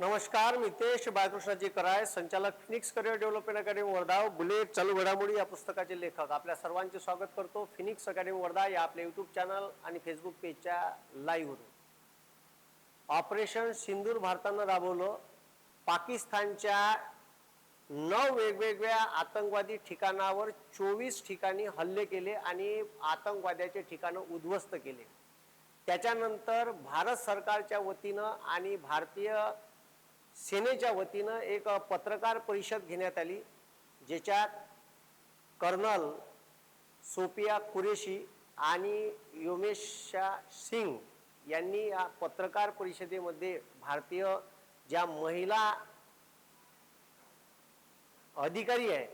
नमस्कार मितेश बाळकृष्णाजी कराय संचालक Phoenix career development academy Wardha bullet चालू घडामोडी या पुस्तकाचे लेखक. आपल्या सर्वांचे स्वागत करतो फिनिक्स अकॅडमी वर्धा या आपल्या युट्यूब चॅनल आणि फेसबुक पेजच्या लाईव्हवरून ऑपरेशन सिंदूर भारतानं राबवलं. पाकिस्तानच्या नऊ वेगवेगळ्या आतंकवादी ठिकाणावर चोवीस ठिकाणी हल्ले केले आणि आतंकवाद्याचे ठिकाणं उद्ध्वस्त केले. त्याच्यानंतर भारत सरकारच्या वतीनं आणि भारतीय सेनेच्या वतीनं एक पत्रकार परिषद घेण्यात आली ज्याच्यात कर्नल सोपिया कुरेशी आणि योमेशा सिंग यांनी या पत्रकार परिषदेमध्ये भारतीय ज्या महिला अधिकारी आहे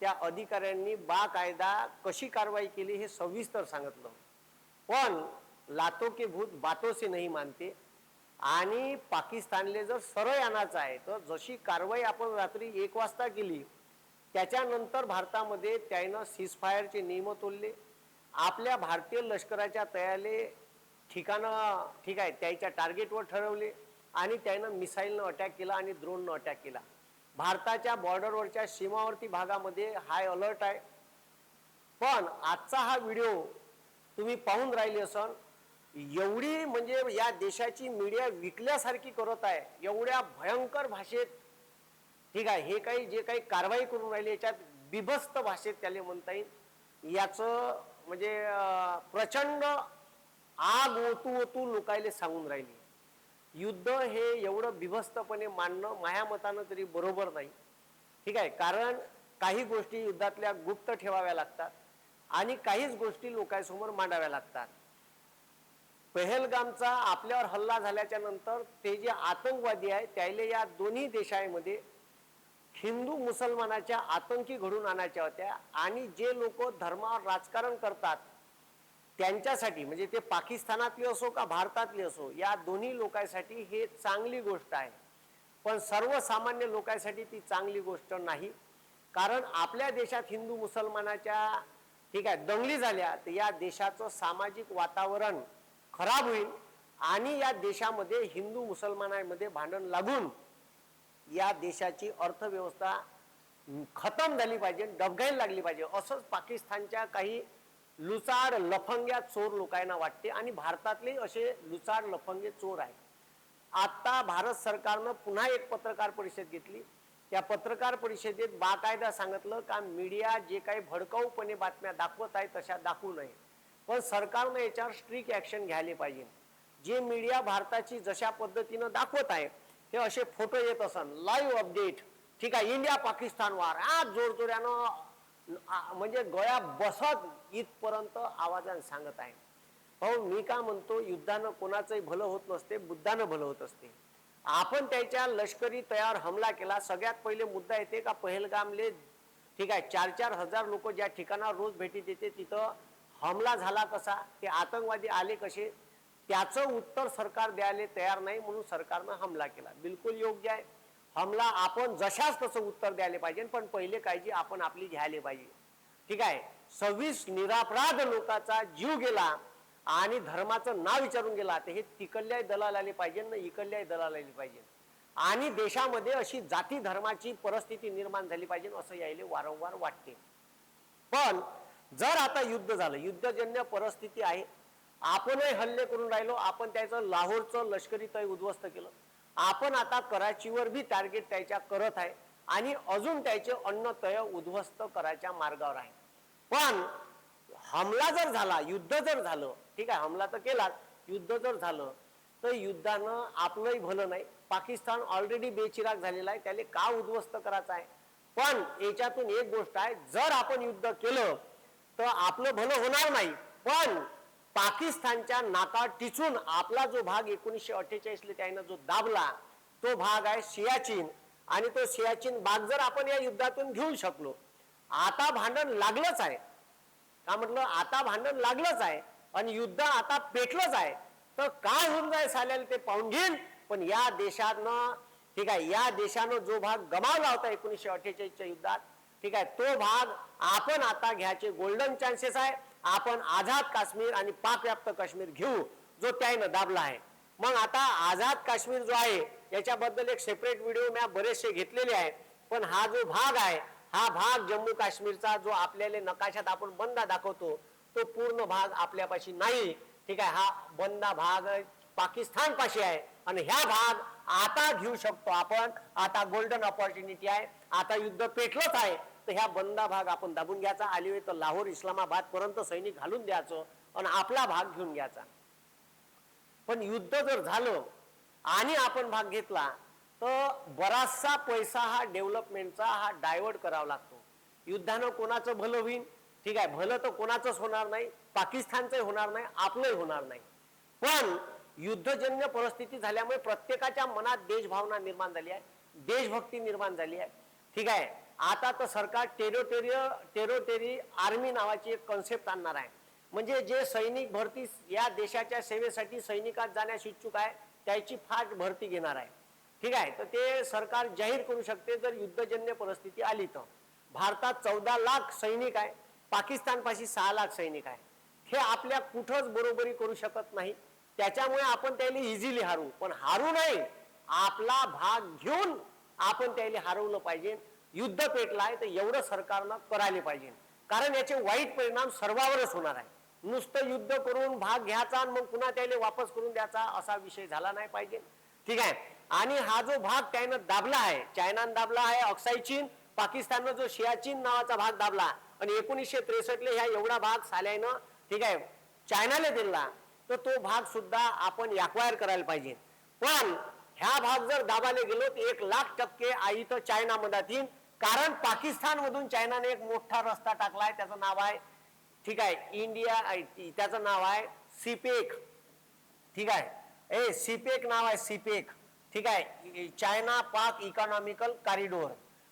त्या अधिकाऱ्यांनी बाकायदा कशी कारवाई केली हे सविस्तर सांगितलं. पण लातो के भूत बातों से नाही मानते. आणि पाकिस्तानले जर सरळ आणायचं आहे तर जशी कारवाई आपण रात्री एक वाजता केली त्याच्यानंतर भारतामध्ये त्यानं सीजफायरचे नियम तोडले. आपल्या भारतीय लष्कराच्या तयाले ठिकाणं ठीक आहे त्याच्या टार्गेटवर ठरवले आणि त्यानं मिसाईलनं अटॅक केला आणि ड्रोननं अटॅक केला. भारताच्या बॉर्डरवरच्या सीमावर्ती भागामध्ये हाय अलर्ट आहे. पण आजचा हा व्हिडिओ तुम्ही पाहून राहिले असाल एवढी म्हणजे या देशाची मीडिया विकल्यासारखी करत आहे एवढ्या भयंकर भाषेत. ठीक आहे हे काही जे काही कारवाई करून राहिली याच्यात बिभस्त भाषेत त्याला म्हणता येईल. याचं म्हणजे प्रचंड आग ओतू ओतू लोकायला सांगून राहिली. युद्ध हे एवढं बिभस्तपणे मांडणं माया मतानं तरी बरोबर नाही. ठीक आहे कारण काही गोष्टी युद्धातल्या गुप्त ठेवाव्या लागतात आणि काहीच गोष्टी लोकांसमोर मांडाव्या लागतात. पहलगामचा आपल्यावर हल्ला झाल्याच्यानंतर ते जे आतंकवादी आहे त्याला या दोन्ही देशांमध्ये हिंदू मुसलमानाच्या आतंकी घडून आणायच्या होत्या. आणि जे लोक धर्मावर राजकारण करतात त्यांच्यासाठी म्हणजे ते पाकिस्तानातले असो का भारतातले असो या दोन्ही लोकांसाठी हे चांगली गोष्ट आहे. पण सर्वसामान्य लोकांसाठी ती चांगली गोष्ट नाही. कारण आपल्या देशात हिंदू मुसलमानाच्या ठीक आहे दंगली झाल्या तर या देशाचं सामाजिक वातावरण खराब होईल. आणि या देशामध्ये हिंदू मुसलमानांमध्ये भांडण लागून या देशाची अर्थव्यवस्था खतम झाली पाहिजे डबघाईला लागली पाहिजे. असंच पाकिस्तानच्या काही लुचाड लफंग्या चोर लोकांना वाटते आणि भारतातले असे लुचाड लफंगे चोर आहेत. आत्ता भारत सरकारनं पुन्हा एक पत्रकार परिषद घेतली. त्या पत्रकार परिषदेत बाकायदा सांगितलं का मीडिया जे काही भडकाऊपणे बातम्या दाखवत आहे तशा दाखवू नये. पण सरकारनं याच्यावर स्ट्रिक्ट ॲक्शन घ्यायला पाहिजे. जे मीडिया भारताची जशा पद्धतीनं दाखवत आहे हे असे फोटो येत असन लाईव्ह अपडेट ठीक आहे इंडिया पाकिस्तान वार आज जोरजोऱ्यानं म्हणजे गळ्या बसत इथपर्यंत आवाजाने सांगत आहे. हो मी का म्हणतो युद्धानं कोणाचंही भलं होत नसते बुद्धानं भलं होत असते. आपण त्याच्या लष्करी तयार हमला केला सगळ्यात पहिले मुद्दा येते का पहलगामले ठीक आहे चार चार हजार लोक ज्या ठिकाणावर रोज भेटी देते तिथं हमला झाला कसा ते आतंकवादी आले कसे? त्याचं उत्तर सरकार द्यायला तयार नाही म्हणून सरकारनं हमला केला. बिलकुल योग्य आहे. हमला आपण जशाच तसं उत्तर द्यायला पाहिजे पण पहिले काळजी आपण आपली घ्यायला पाहिजे. ठीक आहे? सव्वीस निरापराध लोकांचा जीव गेला आणि धर्माचं नाव विचारून गेला तर हे तिकडल्याही दलाल आले पाहिजे ना इकडल्याही दलाल आले पाहिजे. आणि देशामध्ये अशी जाती धर्माची परिस्थिती निर्माण झाली पाहिजे असं यायले वारंवार वाटते. पण जर आता युद्ध झालं युद्धजन्य परिस्थिती आहे आपणही हल्ले करून राहिलो आपण त्याचं लाहोरचं लष्करी तय उद्ध्वस्त केलं. आपण आता कराचीवर बी टार्गेट त्याच्या करत आहे आणि अजून त्याचे अन्न तय उद्ध्वस्त करायच्या मार्गावर आहे. पण हमला जर झाला युद्ध जर झालं ठीक आहे हमला तर केलाच युद्ध जर झालं तर युद्धानं आपलंही भलं नाही. पाकिस्तान ऑलरेडी बेचिराग झालेला आहे त्याला का उद्ध्वस्त करायचं आहे? पण याच्यातून एक गोष्ट आहे जर आपण युद्ध केलं तर आपलं भलं होणार नाही. पण पाकिस्तानच्या नाका टिचून आपला जो भाग एकोणीसशे अठ्ठेचाळीसला त्यानं जो दाबला तो भाग आहे सियाचीन. आणि तो सियाचीन भाग जर आपण या युद्धातून घेऊ शकलो आता भांडण लागलंच आहे. का म्हटलं? आता भांडण लागलंच आहे. आणि युद्ध आता पेटलंच आहे. तर काय होऊन जाय साल्याला ते पाहून घेईल पण या देशानं ठीक आहे या देशानं जो भाग गमावला होता एकोणीसशे अठ्ठेचाळीसच्या युद्धात ठीक आहे? तो भाग आपण आता घ्यायचे गोल्डन चान्सेस आहे. आपण आझाद काश्मीर आणि पाकव्याप्त काश्मीर घेऊ जो त्यानं दाबला आहे. मग आता आझाद काश्मीर जो आहे याच्याबद्दल एक सेपरेट व्हिडिओ मी बरेचसे घेतलेले आहे पण हा जो भाग आहे हा भाग जम्मू काश्मीरचा जो आपल्याला नकाशात आपण बंदा दाखवतो तो पूर्ण भाग आपल्यापाशी नाही. ठीक आहे? हा बंदा भाग पाकिस्तान पाशी आहे. आणि ह्या भाग आता घेऊ शकतो आपण. आता गोल्डन ऑपॉर्च्युनिटी आहे. आता युद्ध पेटलंच आहे. तर ह्या बंदा भाग आपण दाबून घ्यायचा. आली तर लाहोर इस्लामाबाद पर्यंत सैनिक घालून द्यायचं आणि आपला भाग घेऊन घ्यायचा. पण युद्ध जर झालं आणि आपण भाग घेतला तर बराचसा पैसा हा डेव्हलपमेंटचा हा डायव्हर्ट करावा लागतो. युद्धानं कोणाचं भलं होईल ठीक आहे भलं तर कोणाचंच होणार नाही पाकिस्तानचंही होणार नाही आपलंही होणार नाही. पण युद्धजन्य परिस्थिती झाल्यामुळे प्रत्येकाच्या मनात देशभावना निर्माण झाली आहे देशभक्ती निर्माण झाली आहे. ठीक आहे आता तर सरकार टेरोटेरिय टेरोटेरी आर्मी नावाची एक कन्सेप्ट आणणार आहे. म्हणजे जे सैनिक भरती या देशाच्या सेवेसाठी सैनिकात जाण्यास इच्छुक आहे त्याची फाट भरती घेणार आहे. ठीक आहे? तर ते सरकार जाहीर करू शकते जर युद्धजन्य परिस्थिती आली तर. भारतात चौदा लाख सैनिक आहे पाकिस्तानपाशी सहा लाख सैनिक आहे. हे आपल्या कुठंच बरोबरी करू शकत नाही. त्याच्यामुळे आपण त्याला इझिली हारू. पण हारू नाही. आपला भाग घेऊन आपण त्याला हरवलं पाहिजे. युद्ध पेटलाय तर एवढं सरकारनं करायला पाहिजे. कारण याचे वाईट परिणाम सर्वावरच होणार आहे. नुसतं युद्ध करून भाग घ्यायचा आणि मग पुन्हा त्याला वापस करून द्यायचा असा विषय झाला नाही पाहिजे. ठीक आहे? आणि हा जो भाग त्यानं दाबला आहे चायनानं दाबला आहे ऑक्साई चीन पाकिस्ताननं जो शियाचीन नावाचा भाग दाबला आणि एकोणीसशे त्रेसष्टले ह्या एवढा भाग साल्यानं ठीक आहे चायनाला दिला तर तो भाग सुद्धा आपण एक्वायर करायला पाहिजे. पण ह्या भाग जर दाबायला गेलो तर एक लाख टक्के आई तर चायना मधात येईल कारण पाकिस्तानमधून चायनाने एक मोठा रस्ता टाकलाय त्याचं नाव आहे ठीक आहे इंडिया आय- त्याचं नाव आहे सिपेक. ठीक आहे. ए सिपेक नाव आहे सिपेक. ठीक आहे. चायना पाक इकॉनॉमिकल कॉरिडोर.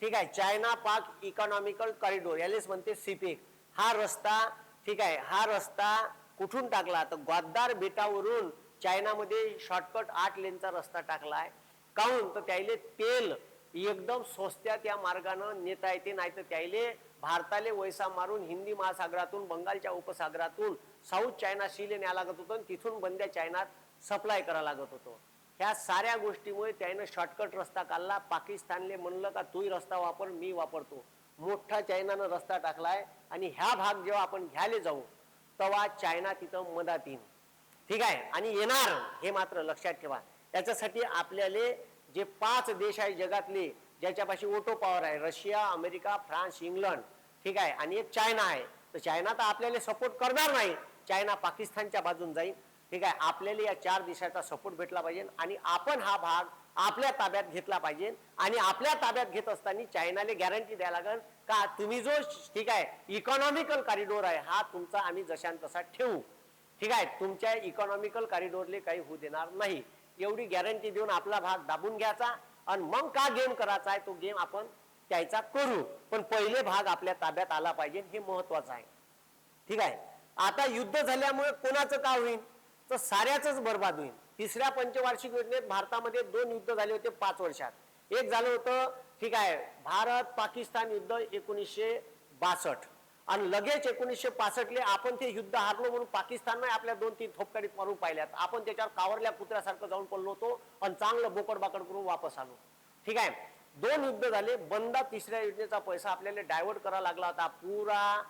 ठीक आहे. चायना पाक इकॉनॉमिकल कॉरिडोर. यालेच म्हणते सिपेक. हा रस्ता ठीक आहे हा रस्ता कुठून टाकला? तर ग्वाद्दार बेटावरून चायनामध्ये शॉर्टकट आठ लेनचा रस्ता टाकला आहे काहून? तर त्याले तेल. एकदम स्वस्त्यात या मार्गानं नेता येते नाही तर त्याले भारताले वैसा मारून हिंदी महासागरातून बंगालच्या उपसागरातून साऊथ चायना सीले न्या लागत होतं आणि तिथून बंद्या चायनात सप्लाय करा लागत होतो. ह्या साऱ्या गोष्टीमुळे त्यानं शॉर्टकट रस्ता काढला. पाकिस्तानले म्हणलं का तूही रस्ता वापर मी वापरतो. मोठा चायनानं रस्ता टाकलाय आणि ह्या भाग जेव्हा आपण घ्यायला जाऊ तेव्हा चायना तिथं मदत येईल ठीक आहे? आणि येणार हे मात्र लक्षात ठेवा. त्याच्यासाठी आपल्याला जे पाच देश आहे जगातले ज्याच्यापाशी ओटो पॉवर आहे रशिया अमेरिका फ्रान्स इंग्लंड ठीक आहे आणि एक चायना आहे. तर चायना तर आपल्याला सपोर्ट करणार नाही. चायना पाकिस्तानच्या बाजून जाईल. ठीक आहे आपल्याला या चार देशाचा सपोर्ट भेटला पाहिजे आणि आपण हा भाग आपल्या ताब्यात घेतला पाहिजे आणि आपल्या ताब्यात घेत असताना चायनाला गॅरंटी द्यायला लागेल का तुम्ही जो ठीक आहे इकॉनॉमिकल कॉरिडोर आहे हा तुमचा आम्ही जशान तसा ठेवू. ठीक आहे तुमच्या इकॉनॉमिकल कॉरिडोरले काही होऊ देणार नाही. एवढी गॅरंटी देऊन आपला भाग दाबून घ्यायचा आणि मग का गेम करायचा आहे तो गेम आपण त्याचा करू. पण पहिले भाग आपल्या ताब्यात आला पाहिजे हे महत्वाचं आहे. ठीक आहे? आता युद्ध झाल्यामुळे कोणाचं काय होईल तर साऱ्याच बर्बाद होईल. तिसऱ्या पंचवार्षिक योजनेत भारतामध्ये दोन युद्ध झाले होते पाच वर्षात. एक झालं होतं ठीक आहे भारत पाकिस्तान युद्ध एकोणीसशे बासष्ट. आणि लगेच एकोणीसशे पासष्टले आपण ते युद्ध हारलो म्हणून पाकिस्तानने आपल्या दोन तीन थोपकाडीत मारून पाहिल्यात. आपण त्याच्यावर कावरल्या कुत्र्यासारखं जाऊन पडलो होतो आणि चांगलं बोकडबाकड करून वापस आलो. ठीक आहे? दोन युद्ध झाले. बंदा तिसऱ्या योजनेचा पैसा आपल्याला डायव्हर्ट करावा लागला होता. पुरा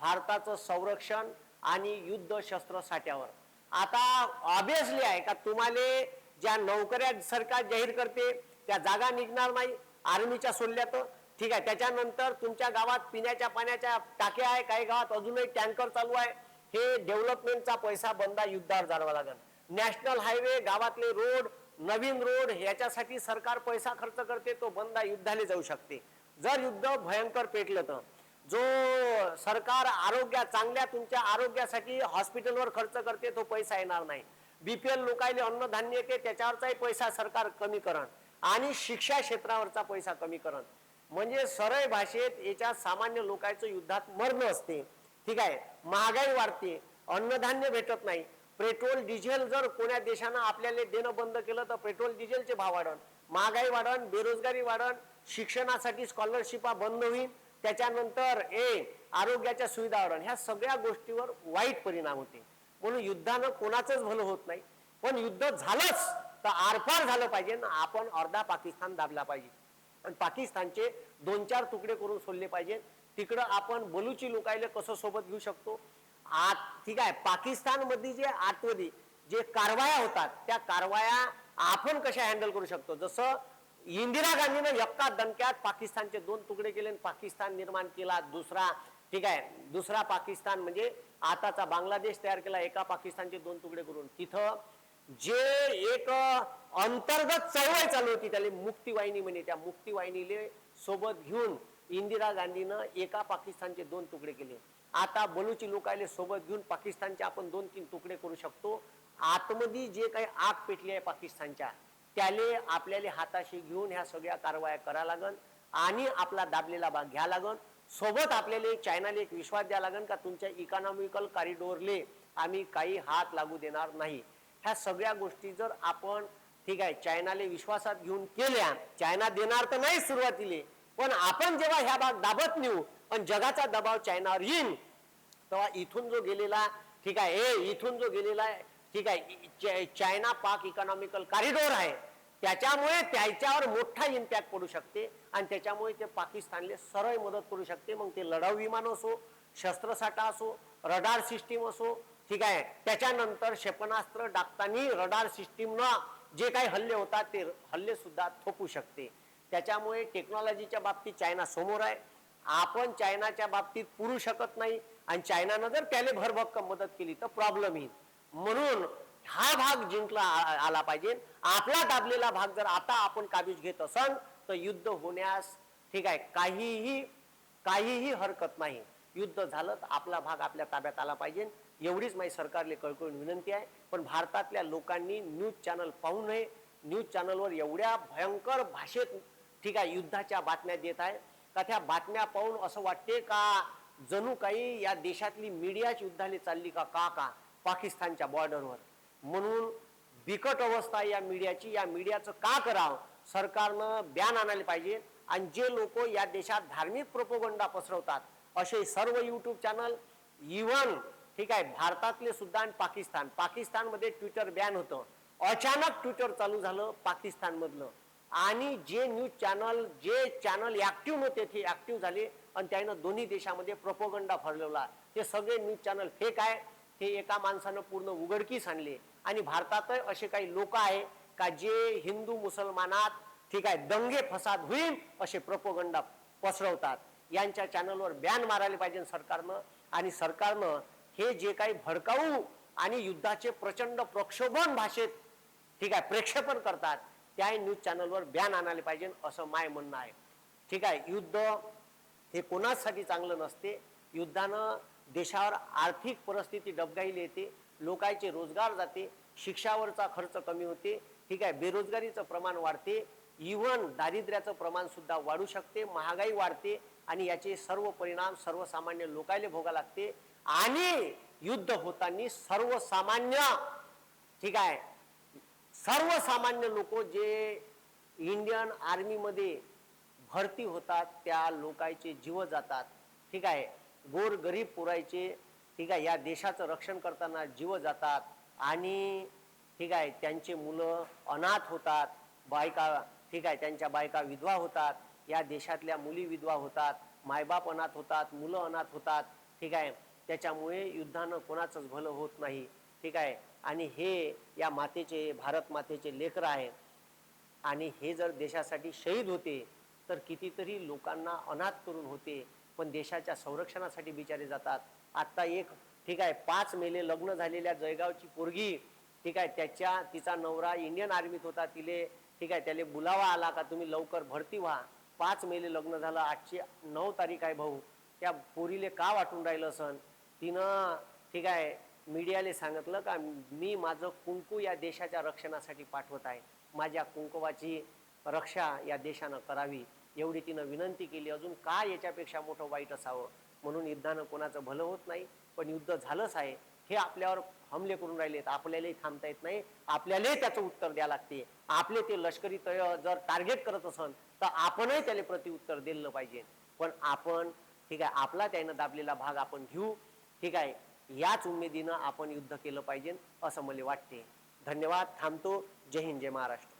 भारताचं संरक्षण आणि युद्ध शस्त्र साठ्यावर. आता ऑब्विसली आहे का तुम्हाला ज्या नोकऱ्या सरकार जाहीर करते त्या जागा निघणार नाही. आर्मीच्या सोडल्यात. ठीक आहे त्याच्यानंतर तुमच्या गावात पिण्याच्या पाण्याच्या टाक्या आहे काही गावात अजूनही टँकर चालू आहे. हे डेव्हलपमेंटचा पैसा बंदा युद्धावर जाणवा लागेल. नॅशनल हायवे गावातले रोड नवीन रोड याच्यासाठी सरकार पैसा खर्च करते तो बंदा युद्धाने जाऊ शकते. जर युद्ध भयंकर पेटलं तर. जो सरकार आरोग्या चांगल्या तुमच्या आरोग्यासाठी हॉस्पिटलवर खर्च करते तो पैसा येणार नाही. बीपीएल लोकायले अन्नधान्य येते त्याच्यावरचाही पैसा सरकार कमी करण आणि शिक्षा क्षेत्रावरचा पैसा कमी करण म्हणजे सरळ भाषेत याच्या सामान्य लोकांचं युद्धात मरण असते. ठीक आहे? महागाई वाढते. अन्नधान्य भेटत नाही. पेट्रोल डिझेल जर कोण्या देशानं आपल्याला देणं बंद केलं तर पेट्रोल डिझेलचे भाव वाढन. महागाई वाढन बेरोजगारी वाढन शिक्षणासाठी स्कॉलरशिपा बंद होईल. त्याच्यानंतर ए आरोग्याच्या सुविधा वाढन. ह्या सगळ्या गोष्टीवर वाईट परिणाम होते. म्हणून युद्धानं कोणाचंच भलं होत नाही. पण युद्ध झालंच तर आरपार झालं पाहिजे. आपण अर्धा पाकिस्तान दाबला पाहिजे. आणि पाकिस्तानचे दोन चार तुकडे करून सोडले पाहिजे. तिकडं आपण बलुची लोकायला कसं सोबत घेऊ शकतो? आत ठीक आहे पाकिस्तानमध्ये जे आतमध्ये जे कारवाया होतात त्या कारवाया आपण कशा हँडल करू शकतो? जसं इंदिरा गांधीनं एका दणक्यात पाकिस्तानचे दोन तुकडे केले आणि पाकिस्तान निर्माण केला दुसरा ठीक आहे दुसरा पाकिस्तान म्हणजे आताचा बांगलादेश तयार केला एका पाकिस्तानचे दोन तुकडे करून. तिथं जे एक अंतर्गत चळवळ चालू होती त्याला मुक्तीवाहिनी म्हणे. त्या मुक्तीवाहिनीले सोबत घेऊन इंदिरा गांधीनं एका पाकिस्तानचे दोन तुकडे केले. आता बलुची लोकायले सोबत घेऊन पाकिस्तानचे आपण दोन तीन तुकडे करू शकतो. आतमध्ये जे काही आग पेटली आहे पाकिस्तानच्या त्याले आपल्याला हाताशी घेऊन ह्या सगळ्या कारवाया करा लागन आणि आपला दाबलेला भाग घ्या लागन. सोबत आपल्याला एक चायनाला एक विश्वास द्या लागन का तुमच्या इकॉनॉमिकल कॉरिडोरले आम्ही काही हात लागू देणार नाही. ह्या सगळ्या गोष्टी जर आपण ठीक आहे चायनाले विश्वासात घेऊन केल्या चायना देणार तर नाही सुरुवातीले पण आपण जेव्हा ह्या भाग दाबत नेऊ पण जगाचा दबाव चायनावर येईन तेव्हा इथून जो गेलेला ठीक आहे इथून जो गेलेला ठीक आहे चायना पाक इकॉनॉमिकल कॉरिडोर आहे त्याच्यामुळे त्याच्यावर मोठा इम्पॅक्ट पडू शकते आणि त्याच्यामुळे ते पाकिस्तानले सरळ मदत करू शकते. मग ते लढाऊ विमान असो शस्त्रसाठा असो रडार सिस्टीम असो ठीक आहे. त्याच्यानंतर क्षेपणास्त्र डागतानी रडार सिस्टीमनं जे काही हल्ले होतात ते हल्ले सुद्धा थोपू शकते. त्याच्यामुळे टेक्नॉलॉजीच्या बाबतीत चायना समोर आहे. आपण चायनाच्या बाबतीत पुरू शकत नाही आणि चायनानं जर त्याला भरभक्कम मदत केली तर प्रॉब्लेम येईल. म्हणून हा भाग जिंकला आला पाहिजे. आपला दाबलेला भाग जर आता आपण काबीज घेत असन तर युद्ध होण्यास ठीक आहे काहीही काहीही हरकत नाही. युद्ध झालं तर आपला भाग आपल्या ताब्यात आला पाहिजे. एवढीच माझी सरकारले कळकळून विनंती आहे. पण भारतातल्या लोकांनी न्यूज चॅनल पाहू नये. न्यूज चॅनलवर एवढ्या भयंकर भाषेत ठीक आहे युद्धाच्या बातम्या देत आहे का त्या बातम्या पाहून असं वाटते का जणू काही या देशातली मीडियाच युद्धाला चालली का? का का? पाकिस्तानच्या बॉर्डरवर म्हणून बिकट अवस्था या मीडियाची. या मीडियाचं का करावं? सरकारनं बॅन आणायला पाहिजे. आणि जे लोक या देशात धार्मिक प्रोपोगंडा पसरवतात असे सर्व यूट्यूब चॅनल इवन ठीक आहे भारतातले सुद्धा आणि पाकिस्तान. पाकिस्तानमध्ये ट्विटर बॅन होतं. अचानक ट्विटर चालू झालं पाकिस्तानमधलं. आणि जे न्यूज चॅनल जे चॅनल ऍक्टिव्ह नव्हते ते ऍक्टिव्ह झाले आणि त्यानं दोन्ही देशामध्ये प्रोपोगंडा फरलवला ते सगळे न्यूज चॅनल फेक आहे. ते एका माणसानं पूर्ण उघडकीस आणले. आणि भारतात असे काही लोक आहे का जे हिंदू मुसलमानात ठीक आहे दंगे फसाद होईल असे प्रोपोगंडा पसरवतात. यांच्या चॅनलवर बॅन मारायला पाहिजे सरकारनं. आणि सरकारनं हे जे काही भडकाऊ आणि युद्धाचे प्रचंड प्रक्षोभन भाषेत ठीक आहे प्रेक्षेपण करतात त्या न्यूज चॅनलवर बॅन आणायला पाहिजे असं माय म्हणणं आहे. ठीक आहे युद्ध हे कोणासाठी चांगलं नसते. युद्धानं देशावर आर्थिक परिस्थिती डबगाईली येते लोकांचे रोजगार जाते शिक्षावरचा खर्च कमी होते ठीक आहे बेरोजगारीचं प्रमाण वाढते इव्हन दारिद्र्याचं प्रमाण सुद्धा वाढू शकते महागाई वाढते आणि याचे सर्व परिणाम सर्वसामान्य लोकायला भोगा लागते. आणि युद्ध होताना सर्वसामान्य ठीक आहे सर्वसामान्य लोक जे इंडियन आर्मीमध्ये भरती होतात त्या लोकांचे जीव जातात ठीक आहे गोर गरीब पुरायचे ठीक आहे या देशाचं रक्षण करताना जीव जातात आणि ठीक आहे त्यांचे मुलं अनाथ होतात बायका ठीक आहे त्यांच्या बायका विधवा होतात या देशातल्या मुली विधवा होतात मायबाप अनाथ होतात मुलं अनाथ होतात ठीक आहे त्याच्यामुळे युद्धानं कोणाचंच भलं होत नाही. ठीक आहे? आणि हे या मातेचे भारत मातेचे लेकर आहेत. आणि हे जर देशासाठी शहीद होते तर कितीतरी लोकांना अनाथ करून होते पण देशाच्या संरक्षणासाठी बिचारे जातात. आत्ता एक ठीक आहे पाच मेले लग्न झालेल्या जयगावची पोरगी ठीक आहे त्याच्या तिचा नवरा इंडियन आर्मीत होता तिले ठीक आहे त्याला बुलावा आला का तुम्ही लवकर भरती व्हा. पाच मेले लग्न झालं आजची नऊ तारीख आहे भाऊ. त्या पोरीले का वाटून राहिलं सण तिनं ठीक आहे मीडियाले सांगितलं का मी माझं कुंकू या देशाच्या रक्षणासाठी पाठवत आहे. माझ्या कुंकवाची रक्षा या देशानं करावी. एवढी तिनं विनंती केली. अजून का याच्यापेक्षा मोठं वाईट असावं? म्हणून युद्धानं कोणाचं भलं होत नाही पण युद्ध झालंच आहे. हे आपल्यावर हमले करून राहिलेत. आपल्यालाही थांबता येत नाही. आपल्यालाही त्याचं उत्तर द्यावं लागते. आपले ते लष्करी तळ जर टार्गेट करत असन तर आपणही त्याला प्रतिउत्तर दिलं पाहिजे. पण आपण ठीक आहे आपला त्यानं दाबलेला भाग आपण घेऊ. ठीक आहे. याच उमेदीनं आपण युद्ध केलं पाहिजे असं मला वाटते. धन्यवाद. थांबतो. जय हिंद जय महाराष्ट्र.